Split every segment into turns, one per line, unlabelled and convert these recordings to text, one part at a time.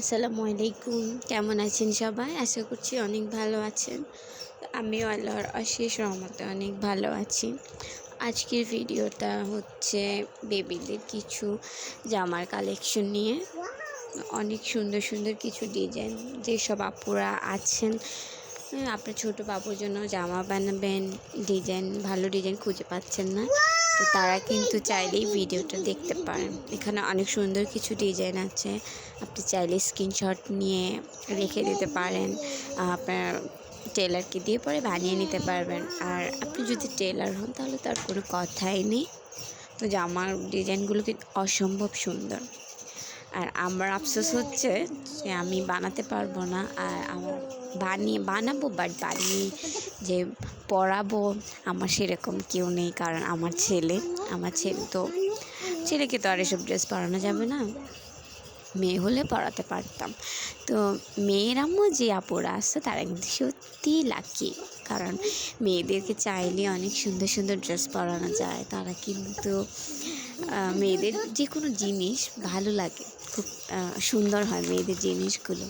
আসসালামু আলাইকুম। কেমন আছেন সবাই? আশা করছি অনেক ভালো আছেন। আমিও আল্লাহর অশেষ রহমতে অনেক ভালো আছি। আজকের ভিডিওটা হচ্ছে বেবিদের কিছু জামার কালেকশন নিয়ে। অনেক সুন্দর সুন্দর কিছু ডিজাইন যেসব আপুরা আছেন, আপনার ছোট বাবুর জন্য জামা বানাবেন, ডিজাইন, ভালো ডিজাইন খুঁজে পাচ্ছেন না। তো তারা কিন্তু চাইলেই ভিডিওটা দেখতে পারেন। এখানে অনেক সুন্দর কিছু ডিজাইন আছে। আপনি চাইলে স্ক্রিনশট নিয়ে রেখে দিতে পারেন। আপনার টেলারকে দিয়ে পরে বানিয়ে নিতে পারবেন। আর আপনি যদি টেলার হন, তাহলে তার কোনো কথাই নেই। তো জামার ডিজাইনগুলো কিন্তু অসম্ভব সুন্দর। আর আমার আফসোস হচ্ছে যে আমি বানাতে পারব না। আর আমার বানিয়ে, বানাবো বাট বানিয়ে যে পড়াবো। আমার সেরকম কেউ নেই, কারণ আমার ছেলে আমার ছেলে তো, ছেলেকে তো আর এসব ড্রেস পরানো যাবে না। মেয়ে হলে পড়াতে পারতাম। তো মেয়ের যে আপুরা আসছে তারা কিন্তু সত্যি লাকি কারণ মেয়েদেরকে চাইলে অনেক সুন্দর সুন্দর ড্রেস পরানো যায়। তারা কিন্তু মেয়েদের যে কোনো জিনিস ভালো লাগে। খুব সুন্দর হয় মেয়েদের জিনিসগুলো।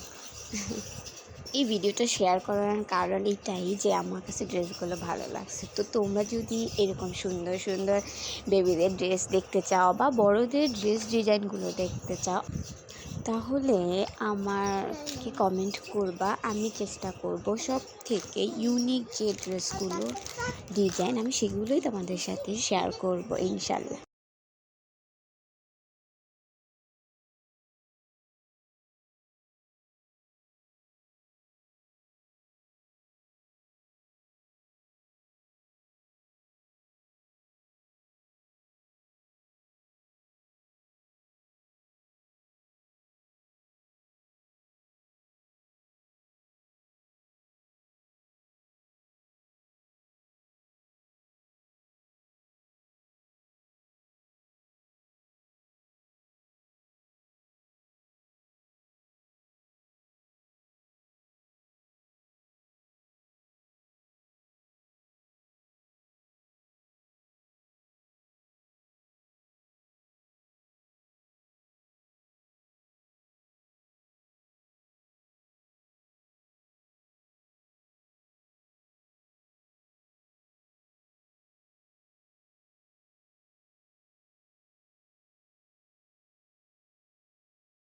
এই ভিডিওটা শেয়ার করার কারণ এটাই যে আমার কাছে ড্রেসগুলো ভালো লাগছে। তো তোমরা যদি এরকম সুন্দর সুন্দর বেবিদের ড্রেস দেখতে চাও বা বড়দের ড্রেস ডিজাইনগুলো দেখতে চাও, তাহলে আমারকে কমেন্ট করবা। আমি চেষ্টা করব সব থেকে ইউনিক যে ড্রেসগুলো ডিজাইন আমি সেগুলোই তোমাদের সাথে শেয়ার করব, ইনশাল্লাহ।